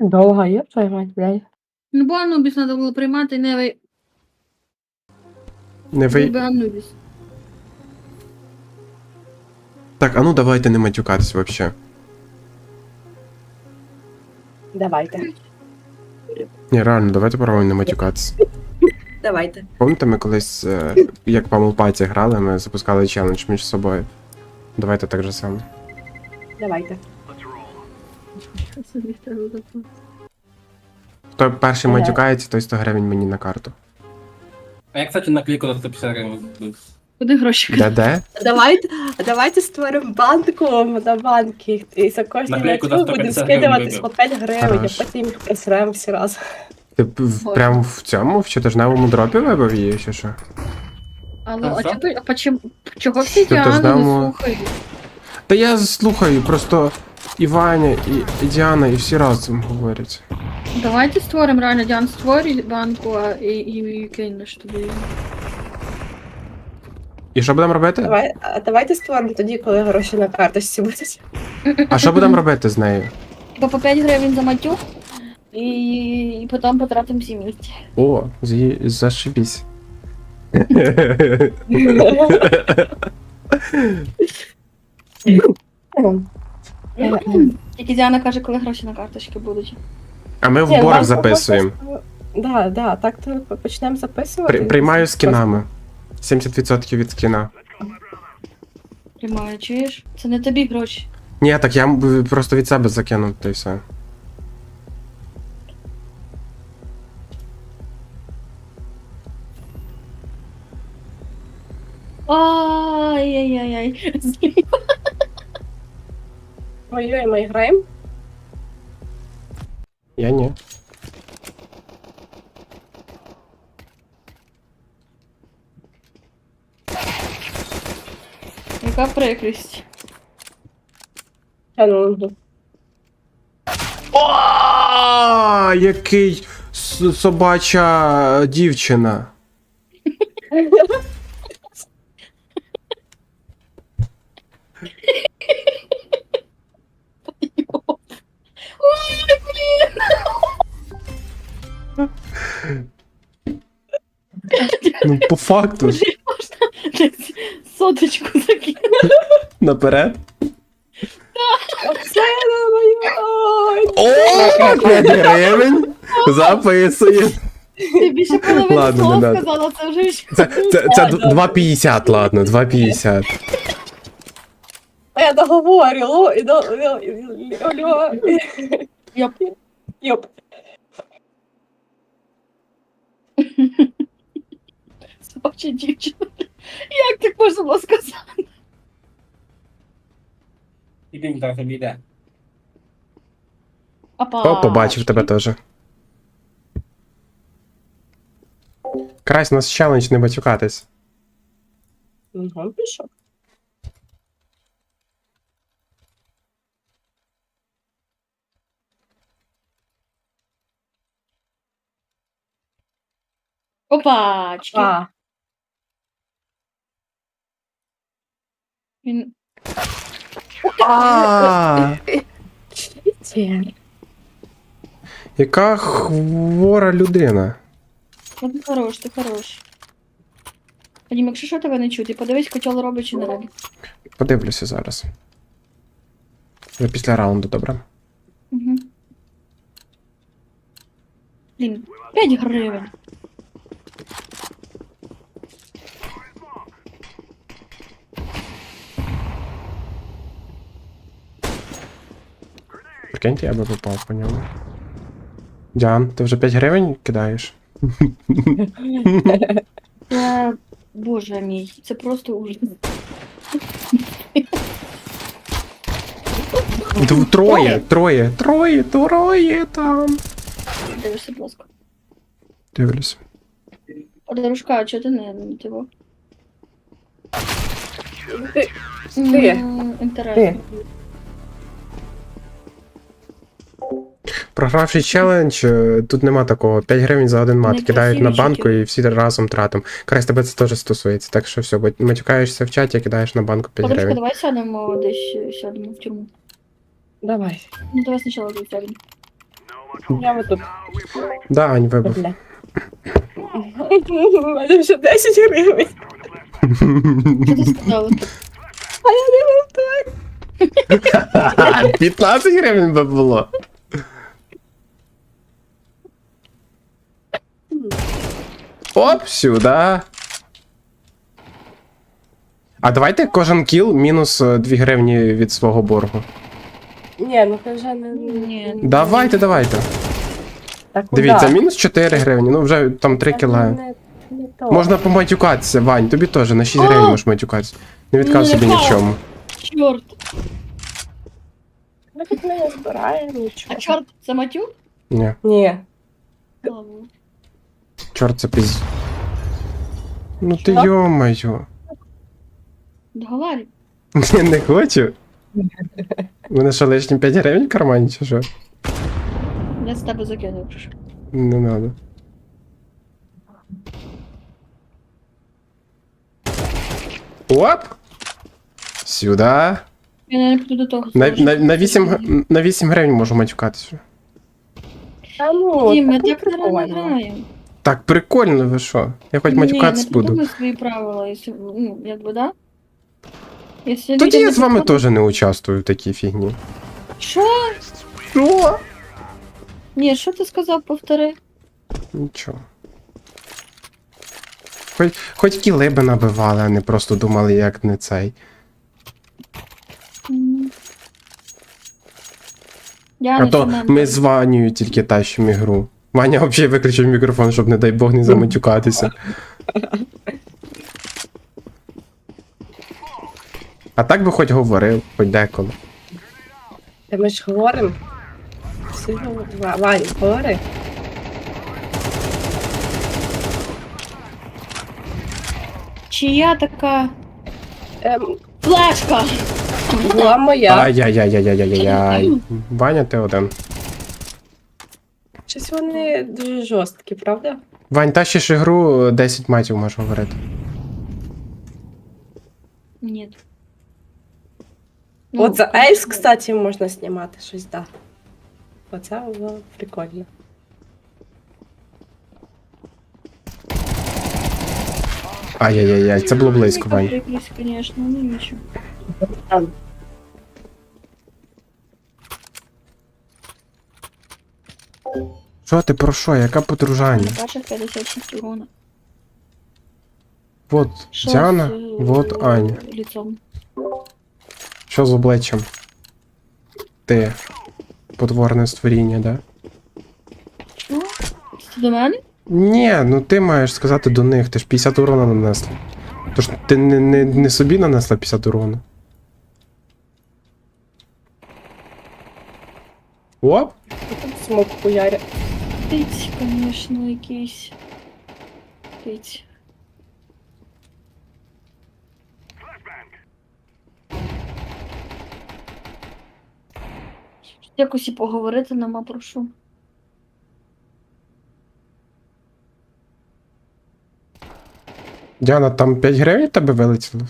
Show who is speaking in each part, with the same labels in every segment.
Speaker 1: Довго є твоя мать, блядь.
Speaker 2: Ну, бо Анубіс треба було приймати, не ви...
Speaker 3: Не ви.
Speaker 2: ви Анубіс.
Speaker 3: Так, а ну давайте не матюкатись вообще.
Speaker 1: Давайте.
Speaker 3: Ні, реально, давайте попробуємо не матюкатись.
Speaker 1: Давайте.
Speaker 3: Пам'ятаєте, ми колись, е, як Памел Паті грали, ми запускали челендж між собою. Давайте так же само.
Speaker 1: Давайте.
Speaker 2: Собі треба було.
Speaker 3: Хто перший
Speaker 1: Ага.
Speaker 3: матюкається, той 100 гривень мені на карту.
Speaker 4: А я, кстати, наклейку за 150 гривень.
Speaker 2: Куди гроші?
Speaker 3: Де де?
Speaker 1: Давайте, давайте створимо банку на банки. І за кожний
Speaker 4: Наклейку
Speaker 1: будемо
Speaker 4: 150
Speaker 1: скидуватись по 5 гривень, а потім їх просремо всі разом.
Speaker 3: Ти б в-
Speaker 2: Ой.
Speaker 3: прям в цьому, в чотижневому дропі вибив її, чи що?
Speaker 2: Алло, а
Speaker 4: що?
Speaker 2: чого, а почему, чого всі
Speaker 3: Що, то
Speaker 2: Діану не слухають?
Speaker 3: Та я слухаю, просто і Ваня, і, і Діана, і всі разом говорять.
Speaker 2: Давайте створимо реально Діан створюй банку, а і, і, і кинеш туди.
Speaker 3: І що будемо робити?
Speaker 1: Давай, а давайте створимо тоді, коли гроші на карточці будуть.
Speaker 3: А що будемо робити з нею?
Speaker 2: Бо по 5 гривень за матюк, і, і потім потратимо всі місці.
Speaker 3: О, зі- зашибісь.
Speaker 2: Тільки Діана каже, коли гроші на карточки будуть.
Speaker 3: А ми в
Speaker 1: Ні,
Speaker 3: борг
Speaker 1: нам
Speaker 3: записуємо.
Speaker 1: просто- Да, да, так то почнемо записувати.
Speaker 3: При, приймаю скінами. 70% від скіна.
Speaker 2: Приймаю, чуєш? Це не тобі гроші.
Speaker 3: Ні, так я м- просто від себе закинув, та й все.
Speaker 2: Ай-яй-яй-яй.
Speaker 1: Ой-ой, ми граємо.
Speaker 3: Я ні.
Speaker 2: Яка прикрість.
Speaker 1: Ну, ну.
Speaker 3: О, який с- собача дівчина. Ну, по факту ж.
Speaker 2: Можна соточку закинути.
Speaker 3: Наперед.
Speaker 1: Оце на моє.
Speaker 3: О, 5 гривень. Записує.
Speaker 2: Ти більше половини
Speaker 3: Ладно,
Speaker 2: слова
Speaker 3: не надо.
Speaker 2: сказала, це вже.
Speaker 3: Це, це, це 2,50, ладно, 2,50.
Speaker 1: А я договорю, ло, і до.
Speaker 2: Йоп.
Speaker 1: Йоп.
Speaker 2: Собача дівчина. Як так можна було сказати?
Speaker 4: І він зараз обійде.
Speaker 2: Апа.
Speaker 3: О, побачив тебе теж. Крась, у нас челендж не батюкатись.
Speaker 1: Угу, пішов.
Speaker 2: Опачки.
Speaker 1: А,
Speaker 2: Він...
Speaker 3: А, яка хвора людина.
Speaker 2: От Ти хорош, ти хорош. Вадим, якщо що тебе не чути, подивись, котел робить чи не робить.
Speaker 3: Подивлюся зараз. Вже після раунду, добре.
Speaker 2: Угу. Блін, 5 гривень.
Speaker 3: Прикиньте, я би попав по ньому. Діан, ти вже 5 гривень кидаєш?
Speaker 2: Це, боже мій, це просто ужас.
Speaker 3: Троє, троє, троє, троє там.
Speaker 2: Дивишся, будь ласка.
Speaker 3: Дивлюсь.
Speaker 2: Подружка, а чого ти не не того?
Speaker 1: Ти-
Speaker 2: М,
Speaker 1: Ти.
Speaker 2: Інтересно.
Speaker 3: Програвши челендж, е, тут нема такого. 5 гривень за один мат. Кидають на банку і всі разом тратимо. Крась, тебе це теж стосується. Так що все, матюкаєшся в чаті, кидаєш на банку 5
Speaker 2: Подружка,
Speaker 3: гривень.
Speaker 2: давай сядемо десь, сядемо в тюрму.
Speaker 1: Давай.
Speaker 2: Ну, давай спочатку десь сядемо.
Speaker 1: Я вот тут.
Speaker 3: Да, Ань, вибив.
Speaker 1: Бля. У мене вже 10 гривень.
Speaker 2: Що ти сказала?
Speaker 1: А я не вовтаю.
Speaker 3: 15 гривень би було. Оп, сюди. А давайте кожен кіл мінус 2 гривні від свого боргу.
Speaker 1: Ні, ну ти вже не...
Speaker 2: Ні.
Speaker 3: Давайте, давайте.
Speaker 1: Так,
Speaker 3: Дивіться,
Speaker 1: куда?
Speaker 3: мінус 4 гривні, ну вже там 3
Speaker 1: Це
Speaker 3: кіла.
Speaker 1: не- не то.
Speaker 3: Можна поматюкатися, Вань, тобі теж на 6
Speaker 2: О!
Speaker 3: гривень можеш матюкатися. Не відказ
Speaker 2: Ну,
Speaker 3: собі
Speaker 2: яка?
Speaker 3: нічому.
Speaker 2: Чорт.
Speaker 1: Ми тут не збираємо нічого.
Speaker 2: А чорт, це матюк?
Speaker 3: Ні,
Speaker 1: Ні.
Speaker 2: Ладно.
Speaker 3: Чорт це піз. Ну ти йо-моє. Я не хочу. У мене що лишні 5 гривень в кармані, чи що?
Speaker 2: Я з тебе закину, що.
Speaker 3: Не надо. Оп! Сюда.
Speaker 2: Я не піду до того.
Speaker 3: На, на, на, 8, на 8 гривень можу матюкатися.
Speaker 1: Та ну,
Speaker 2: Ні, ми
Speaker 1: так не
Speaker 2: так не
Speaker 1: прикольно.
Speaker 2: граємо.
Speaker 3: Так прикольно, ви що? Я хоч матюкатись
Speaker 2: не
Speaker 3: буду.
Speaker 2: придумай свої правила, якщо, ну, якби, да? Якщо
Speaker 3: Тоді я з вами теж не участвую в такій фігні.
Speaker 2: Що?
Speaker 3: Що?
Speaker 2: Ні, що ти сказав, повтори?
Speaker 3: Нічого. Хоч, хоч кіли би набивали, а не просто думали, як не цей.
Speaker 2: Я
Speaker 3: А
Speaker 2: не
Speaker 3: то ми з Ванею тільки тащимо ігру. Ваня взагалі виключив мікрофон, щоб, не дай Бог, не заматюкатися. А так би хоч говорив, хоч деколи.
Speaker 1: Та ми ж говоримо. Всі говорять. Ва- Вань, говори.
Speaker 2: Чия така
Speaker 1: Ем,
Speaker 2: флешка?
Speaker 1: була моя.
Speaker 3: Ай-яй-яй-яй-яй-яй. Ваня, ти один.
Speaker 1: Щось вони дуже жорсткі, правда?
Speaker 3: Вань, тащиш ігру, 10 матів можеш говорити.
Speaker 2: Ні.
Speaker 1: От за Ейс, кстати, можна знімати щось, да. Оце було прикольно.
Speaker 3: Ай-яй-яй-яй, це було близько, Вань.
Speaker 2: Звісно, ну нічого.
Speaker 3: Що ти про що? Яка подружання?
Speaker 2: Бачиш 56 урона.
Speaker 3: Вот
Speaker 2: Що
Speaker 3: Діана,
Speaker 2: з, е,
Speaker 3: вот Аня.
Speaker 2: Ліцом.
Speaker 3: Що з обличчям? Ти. Потворне створіння, да?
Speaker 2: Що? Це до мене?
Speaker 3: Ні, ну ти маєш сказати до них, ти ж 50 урона нанесла. Тож ти не, не, не собі нанесла 50 урона. Оп!
Speaker 1: Смок хуяря.
Speaker 2: Тиць, звісно, якийсь. Тиць. Якось і поговорити нема про що.
Speaker 3: Діана, там 5 гривень тебе вилетіло?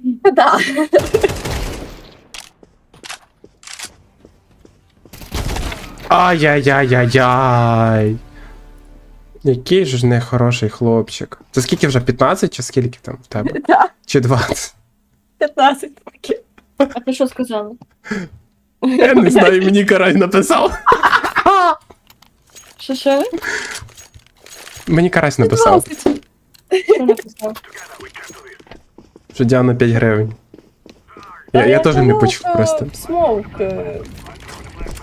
Speaker 1: Да.
Speaker 3: Ай-яй-яй-яй-яй. Який же ж нехороший хлопчик. Це скільки вже 15 чи скільки там в тебе?
Speaker 1: Да.
Speaker 3: Чи 20?
Speaker 1: 15 років.
Speaker 2: А ти що сказала?
Speaker 3: Я не знаю, мені карай написав.
Speaker 2: Що що?
Speaker 3: Мені карась написав,
Speaker 1: 15.
Speaker 2: Що написав?
Speaker 3: що Діана 5 гривень. Я, я теж не почув просто.
Speaker 1: Смок.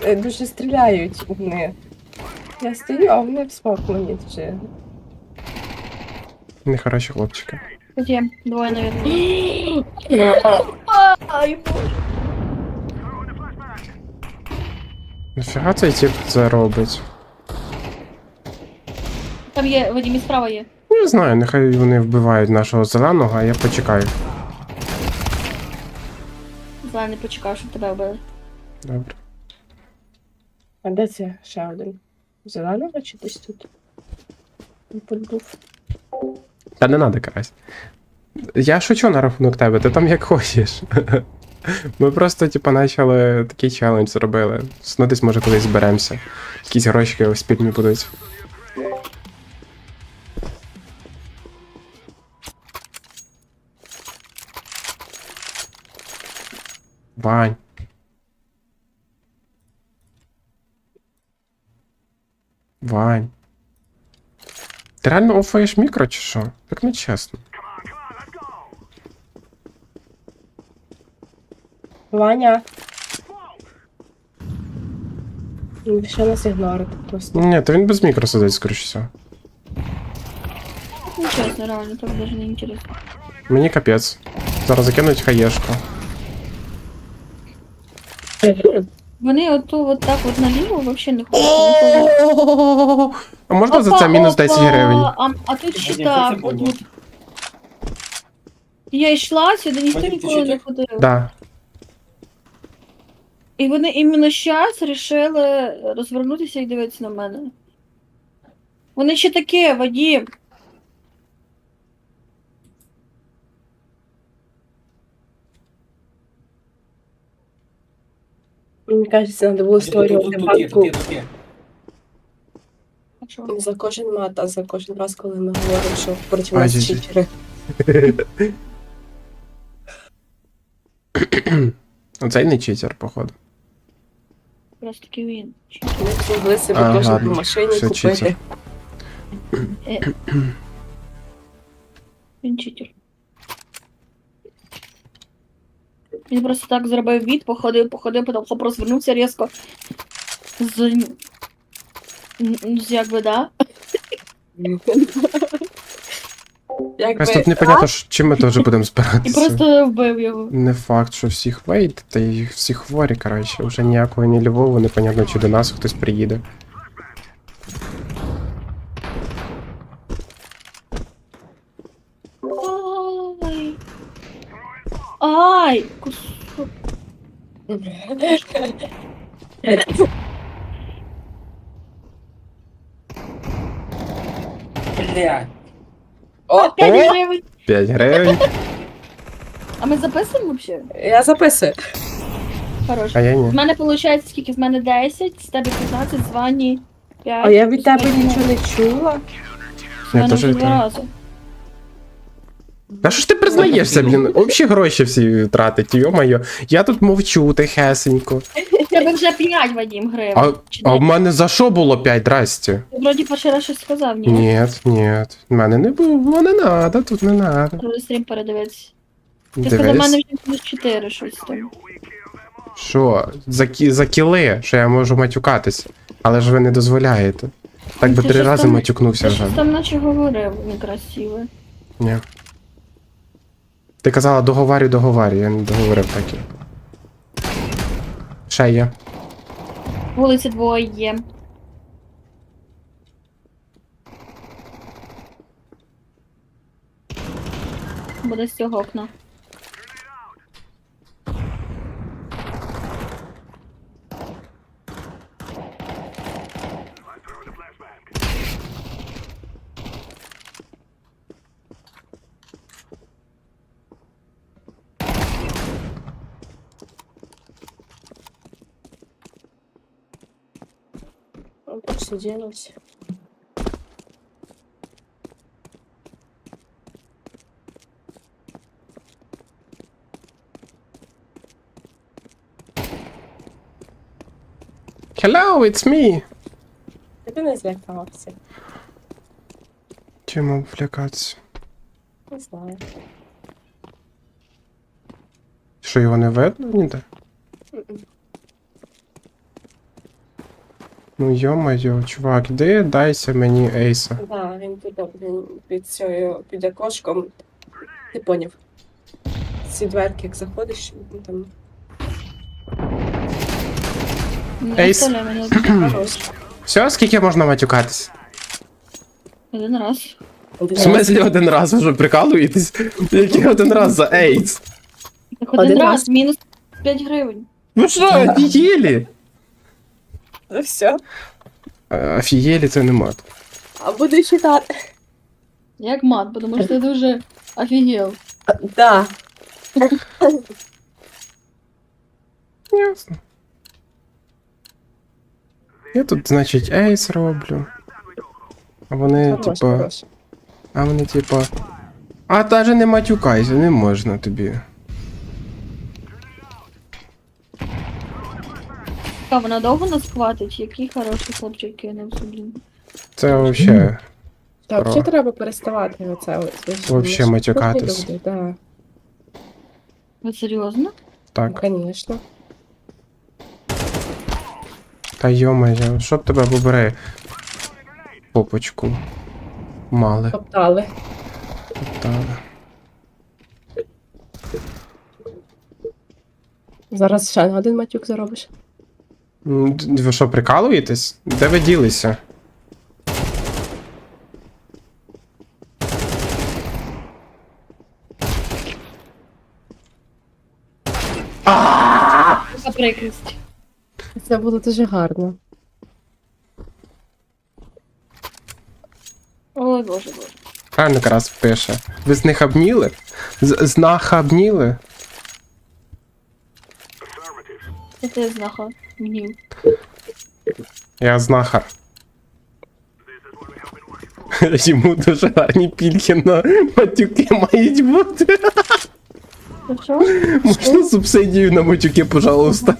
Speaker 1: Е, Дуже стріляють вони. Я стою, а вони в смок мені дуже.
Speaker 3: Нехороші хлопчики.
Speaker 2: Тоді, двоє, навіть. Ай.
Speaker 3: Нафіга цей тип це робить?
Speaker 2: Там є, Вадим, і справа є.
Speaker 3: Не знаю, нехай вони вбивають нашого зеленого, а я почекаю.
Speaker 2: Зелений почекав, щоб тебе вбили.
Speaker 3: Добре.
Speaker 1: А де це ще один? Зеленого чи десь тут? Не.
Speaker 3: Та не надо карась. Я шучу на рахунок тебе, ти там як хочеш. Ми просто, типа, почали такий челендж зробили. Ну, десь може колись зберемося. Якісь гроші спільні будуть. Вань. Вань. Ти реально офаєш мікро чи що? Так не чесно.
Speaker 1: Ваня. Він Ще нас ігнорить просто.
Speaker 3: Ні, то він без мікро сидить, скоріше всього.
Speaker 2: Ну, чесно, реально, так даже не інтересно.
Speaker 3: Мені капець. Зараз закинуть хаєшку.
Speaker 2: Вони оту от так от наліво взагалі не ходять.
Speaker 3: А можна за це мінус 10 гривень?
Speaker 2: А, тут ще так. Я йшла сюди, ніхто ніколи не ходив.
Speaker 3: Да.
Speaker 2: І вони іменно зараз вирішили розвернутися і дивитися на мене. Вони ще таке, Вадім.
Speaker 1: Кажеться, треба було створювати банку за кожен мат, а за кожен раз, коли ми говоримо, що проти нас
Speaker 3: жі-жі.
Speaker 1: читери.
Speaker 3: Оцей не читер, походу.
Speaker 2: Якраз таки він.
Speaker 1: Ми змогли собі
Speaker 3: А,
Speaker 1: кожен
Speaker 3: ладно.
Speaker 1: по машині
Speaker 3: Все
Speaker 1: купити.
Speaker 3: читер.
Speaker 2: Е. Він читер. Він просто так зробив від, походив, походив, потім хоп розвернувся різко. З... з якби, да?
Speaker 1: Якби,
Speaker 3: Якось тут непонятно, що- чим ми теж будемо
Speaker 2: І
Speaker 3: збиратися.
Speaker 2: просто вбив його.
Speaker 3: Не факт, що всі хвейт, та й всі хворі, коротше. Вже ніякого ні Львову, непонятно, чи до нас хтось приїде.
Speaker 2: Ай. Ай! Кусок.
Speaker 4: Бля.
Speaker 1: О,
Speaker 2: 5 гривень.
Speaker 3: 5 гривень,
Speaker 2: А ми записуємо взагалі?
Speaker 1: я записую.
Speaker 2: Хорош.
Speaker 3: а я ні.
Speaker 2: мене виходить скільки? З мене 10, з тебе 15, з Вані 5.
Speaker 1: А я від тебе нічого не чула.
Speaker 2: Мене
Speaker 3: теж від тебе. Та що ж ти признаєшся, блін? Общі гроші всі тратить, йо-моє. Я тут мовчу тихесенько.
Speaker 2: В Тебе вже 5, Вадім, гривень.
Speaker 3: А, а в мене за що було 5, здрасте?
Speaker 2: Ти вроді перший раз щось сказав, ні?
Speaker 3: Ні, ні. В мене не було, не надо, тут не надо.
Speaker 2: Треба стрім передивитися. Ти сказав, в мене
Speaker 3: Дивись.
Speaker 2: вже плюс 4 щось там.
Speaker 3: Що? За, кі- за кіли, що я можу матюкатись. Але ж ви не дозволяєте. Так би
Speaker 2: Ти
Speaker 3: три
Speaker 2: щось
Speaker 3: рази
Speaker 2: там-
Speaker 3: матюкнувся
Speaker 2: Ти
Speaker 3: вже.
Speaker 2: щось там наче говорив некрасиво.
Speaker 3: Ні. Ти казала договарю, договарю, я не договорив таки. Ще є.
Speaker 2: Вулиці двоє є. Буде з цього окна.
Speaker 1: Что делать?
Speaker 3: Hello, it's me!
Speaker 1: Ти не злякався.
Speaker 3: Чому влякатися?
Speaker 1: Не знаю.
Speaker 3: Що його не видно ніде? Ну йо-моє, чувак, іди дайся мені ейса.
Speaker 1: Да, він під, він під цією під окошком. Ти поняв. Ці дверки, як заходиш, він там
Speaker 3: Ейс. Все, скільки можна матюкатись?
Speaker 2: один раз.
Speaker 3: В смислі один раз вже прикалуєтесь? Який один раз за ейс?
Speaker 2: Так один,
Speaker 1: Один
Speaker 2: раз,
Speaker 1: раз.
Speaker 2: мінус 5 гривень.
Speaker 3: Ви що, офігєлі?
Speaker 1: Ну все.
Speaker 3: Е, це не мат.
Speaker 1: А буду читати.
Speaker 2: Як мат, тому що ти дуже офігел.
Speaker 1: Да.
Speaker 3: Ясно. Я тут, значить, ейс роблю. А вони,
Speaker 1: Хорош,
Speaker 3: типа.
Speaker 1: хорош.
Speaker 3: А вони, типа. А даже не матюкайся, не можна тобі.
Speaker 2: Та вона довго нас хватить, який хороший хлопчик кинувся, блін.
Speaker 3: Це вообще.
Speaker 1: Так, взагалі треба переставати ось. ви
Speaker 3: Вообще
Speaker 1: не
Speaker 3: матюкатись.
Speaker 1: Да.
Speaker 2: Ви серйозно?
Speaker 3: Так.
Speaker 1: Ну, звісно.
Speaker 3: Та йо-моє, що б тебе побере? Попочку. Мали.
Speaker 1: Топтали.
Speaker 3: Та.
Speaker 1: Зараз ще на один матюк заробиш.
Speaker 3: Ви що, прикалуєтесь? Де ви ділися?
Speaker 2: Яка прикрість.
Speaker 1: Це було дуже гарно.
Speaker 2: Ой, боже, боже.
Speaker 3: Правильно якраз пише. Ви з них обніли? З, з наха обніли?
Speaker 2: Це ти знаха
Speaker 3: Я знахар. Йому дуже гарні пільки на матюки мають бути.
Speaker 2: Що?
Speaker 3: Можна субсидію на матюки, пожалуйста.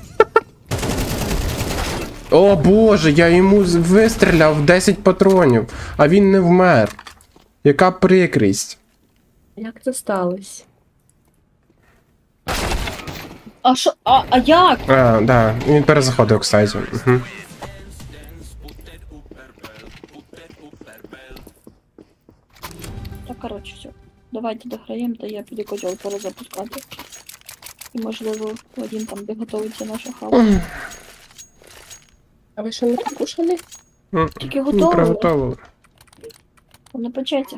Speaker 3: О боже, я йому вистріляв 10 патронів, а він не вмер. Яка прикрість.
Speaker 1: Як це сталося?
Speaker 2: А що? А, а як?
Speaker 3: А, да, він перезаходив, кстати. Угу.
Speaker 2: Так, коротше, все. Давайте дограємо, та я піду котел перезапускати. І можливо, один там, де готується наша хава.
Speaker 1: А ви що не покушали?
Speaker 2: Тільки
Speaker 3: Не
Speaker 2: готово,
Speaker 3: приготовили.
Speaker 2: не печеться.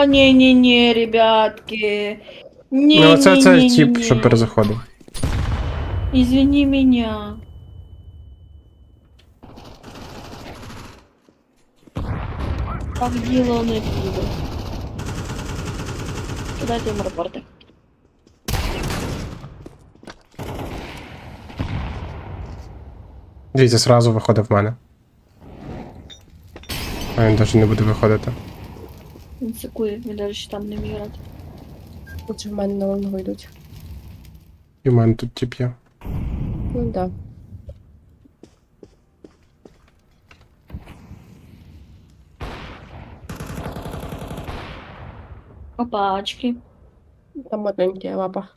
Speaker 2: А, не-не-не, ребятки. Не,
Speaker 3: Ну, це, це
Speaker 2: не, не,
Speaker 3: тип,
Speaker 2: не.
Speaker 3: що перезаходив.
Speaker 2: Извини меня. Так діло не піде. Дайте йому рапорти.
Speaker 3: Дивіться, зразу виходить в мене. А він навіть не буде виходити.
Speaker 2: Він секує, він навіть там не вміє грати.
Speaker 1: Тут в мене на лонгу йдуть.
Speaker 3: І в мене тут тип є.
Speaker 1: Ну да.
Speaker 2: Опачки.
Speaker 1: Там маленькі лапа.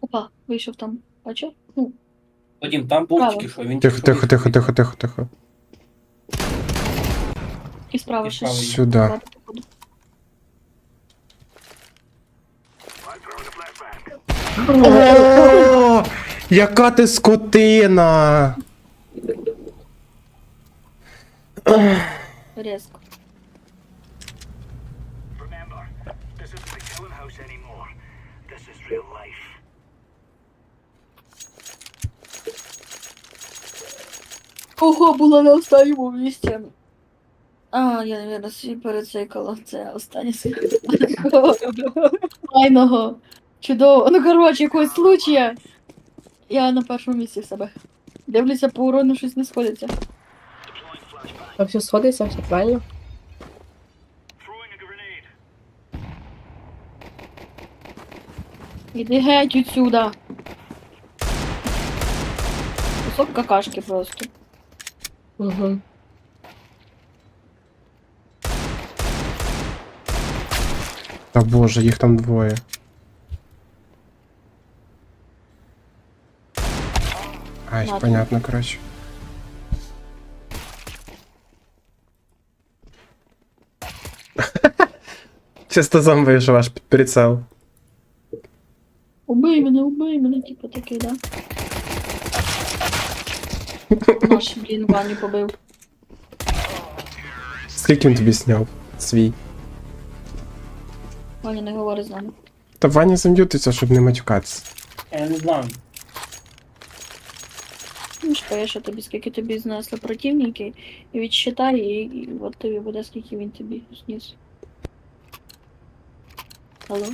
Speaker 2: Опа, вийшов там. Бачив? Ну,
Speaker 4: Вадим, там був
Speaker 2: Право.
Speaker 4: тільки що, він
Speaker 3: Тихо, тихо, тихо, тихо, тихо, тихо.
Speaker 2: і справа
Speaker 4: І
Speaker 2: щось.
Speaker 4: справа.
Speaker 3: Сюди. О, яка ти скотина!
Speaker 2: Резко. Ого, була на останньому місці. А, я, наверное, свій перецикала. Це останнє Файного. Чудово. Ну, коротше, якогось случая. Я на першому місці в себе. Дивлюся по урону, щось не сходиться.
Speaker 1: А все сходиться, все правильно.
Speaker 2: Іди геть отсюда. Кусок какашки просто.
Speaker 1: Угу.
Speaker 3: Та боже, їх там двоє. Ай,
Speaker 2: Ладно.
Speaker 3: понятно, коротше. Чисто сам вийшов аж під прицел.
Speaker 2: Убий мене, убий мене, типу такий, да? Наш, блін, Ваню побив.
Speaker 3: Скільки він тобі сняв? Свій.
Speaker 2: Ваня не говорить з нами.
Speaker 3: Та Ваня зам'ютиться, щоб не матюкатися.
Speaker 4: Я не знаю.
Speaker 2: пише тобі, скільки тобі знесли противники, і відсчитай, і, і от тобі буде, скільки він тобі зніс. Алло?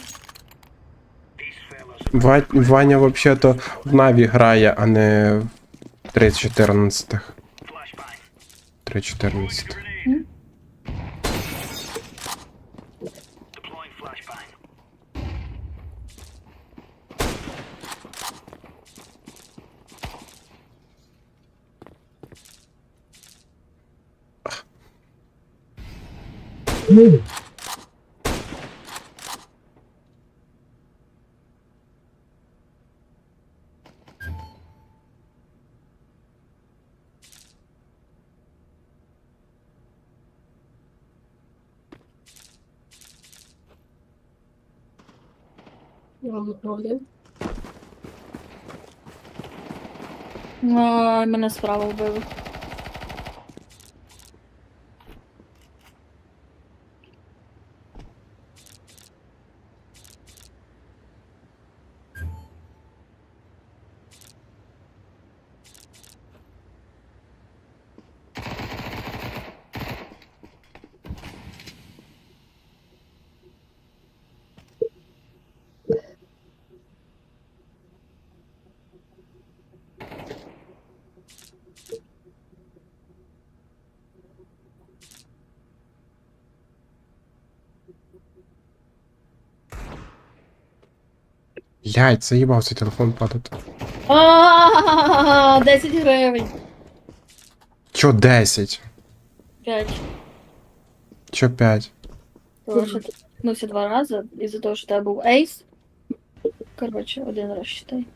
Speaker 3: Ва- Ваня взагалі-то в Наві грає, а не
Speaker 5: Три
Speaker 3: чотирнадцятих.
Speaker 5: Три чотирнадцятих. Mm-hmm.
Speaker 1: Вам один.
Speaker 2: Ай, мене справа вбили.
Speaker 3: Блядь, заїбав телефон падати.
Speaker 2: А, 10 гривень.
Speaker 3: Чо 10?
Speaker 2: 5.
Speaker 3: Чо 5?
Speaker 2: Тому що ти ткнувся два рази, із-за того, що в тебе був ейс. Коротше, один раз читай.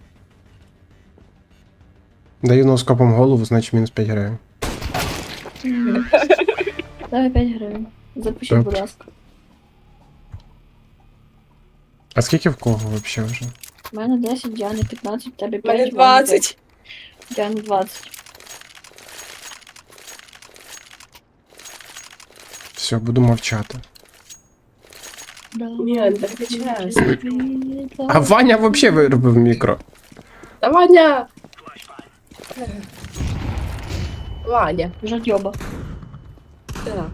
Speaker 3: Даю ноускопом голову, значить мінус 5 гривень.
Speaker 2: Давай 5 гривень. Запишіть,
Speaker 3: Добре.
Speaker 2: будь ласка.
Speaker 3: А скільки в кого взагалі вже?
Speaker 2: У мене 10, Діани 15, в тебе
Speaker 1: У
Speaker 2: 5.
Speaker 1: мене 20.
Speaker 2: Діани 20.
Speaker 3: Все, буду мовчати.
Speaker 1: Ні, не кричаєш.
Speaker 3: А Ваня взагалі виробив мікро.
Speaker 1: Та Ваня! Ваня.
Speaker 2: Жадьоба.
Speaker 1: Так.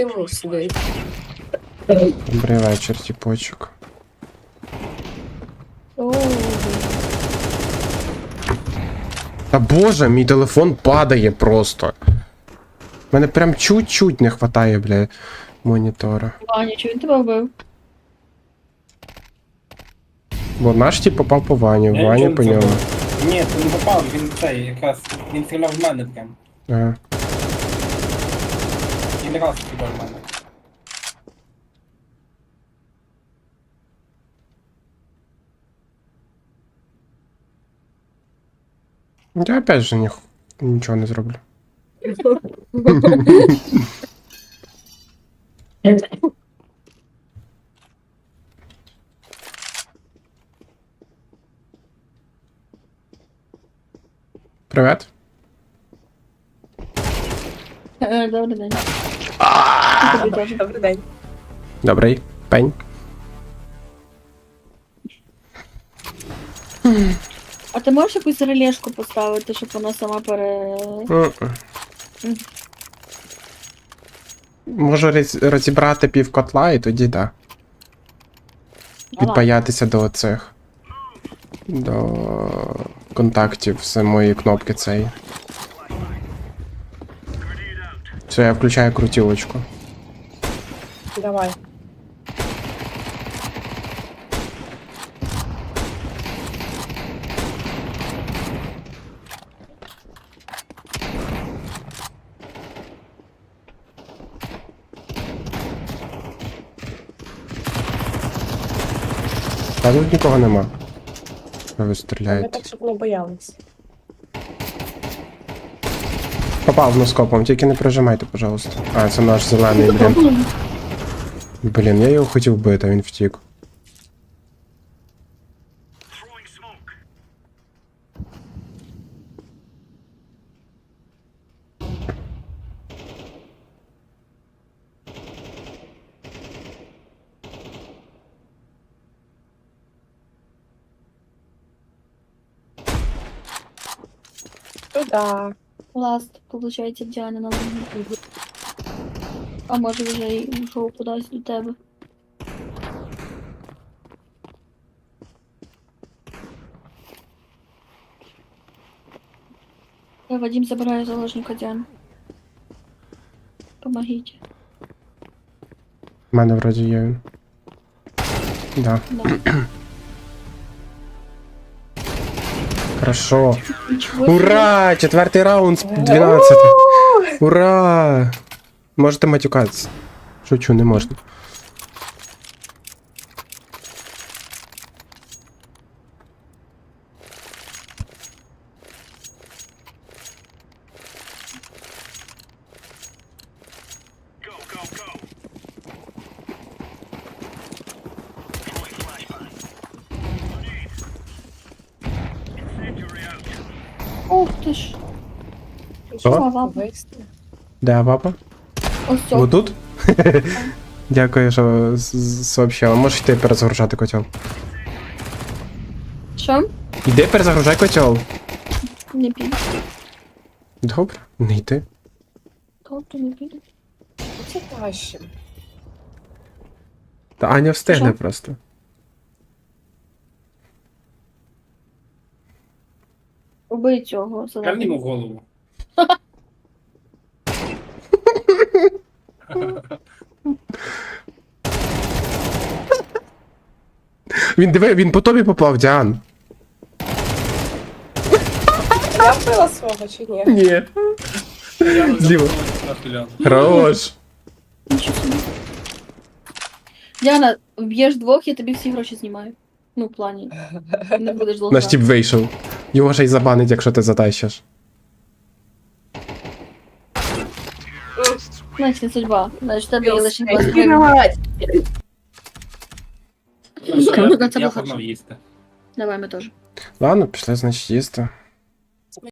Speaker 1: Диму сидить.
Speaker 3: Добрий вечір, тіпочок. Та боже, мій телефон падає просто. Мене прям чуть-чуть не хватає, бля, монітора.
Speaker 2: Ваня, чи він тебе вбив?
Speaker 3: Бо наш тип попав по Ваню,
Speaker 4: Я
Speaker 3: Ваня
Speaker 4: нічого
Speaker 3: по
Speaker 4: не
Speaker 3: ньому.
Speaker 4: зробив. Ні, це не попав, він цей, якраз, він стріляв в мене прям.
Speaker 3: Ага.
Speaker 4: Він раз стріляв в мене.
Speaker 3: Я опять же ніх... нічого не зроблю. Привет.
Speaker 2: Е, Добрий день.
Speaker 1: Добрий день.
Speaker 3: Добрий. Пень.
Speaker 2: А ти можеш якусь релешку поставити, щоб вона сама пере.
Speaker 3: Можу розібрати пів котла і тоді да. Підпаятися до цих. До контактів самої кнопки цієї. Все, я включаю крутілочку.
Speaker 1: Давай.
Speaker 3: Та тут нікого нема. Ви
Speaker 1: Ми
Speaker 3: стріляєте?
Speaker 1: так, щоб не боялись.
Speaker 3: Попал в носкопом, тільки не прижимайте, пожалуйста. А, це наш зелений, блін. Блін, я його хотів бити, а він втік.
Speaker 1: Туда.
Speaker 2: Ласт. Получається, Діана на луні. А може вже й ушов кудись до тебе. Я Вадим забирає заложника Діану. Помогіть.
Speaker 3: У мене вроді є. Да.
Speaker 2: Да.
Speaker 3: Хорошо. Ура! Четвертий раунд з 12. Ура! Можете матюкатися. Шучу, не можна. Де папа?
Speaker 2: Ось
Speaker 3: Ви тут? Дякую, що сообщила. Можеш йти перезагружати котел.
Speaker 2: Що?
Speaker 3: Іди перезагружай котел.
Speaker 2: Не піде.
Speaker 3: Добре, не йди.
Speaker 2: Тобто не піде.
Speaker 1: Це краще.
Speaker 3: Та Аня встигне
Speaker 2: Що?
Speaker 3: просто.
Speaker 2: Убий цього
Speaker 4: Кальні йому
Speaker 2: зеленого.
Speaker 4: в голову.
Speaker 3: Він диви, він по тобі попав, Діан.
Speaker 1: Я вбила свого чи ні?
Speaker 3: Ні. Зліва. Хорош.
Speaker 2: Діана, вб'єш двох, я тобі всі гроші знімаю. Ну, в плані. Не будеш должна.
Speaker 3: Наш тип вийшов. Його ще й забанить, якщо ти затащиш.
Speaker 2: Значить, не судьба. Значить, в тебе є лише
Speaker 1: Білсейк.
Speaker 2: 20 гривень.
Speaker 4: Я, погнав їсти.
Speaker 2: Давай ми теж.
Speaker 3: Ладно, пішли, значить, їсти.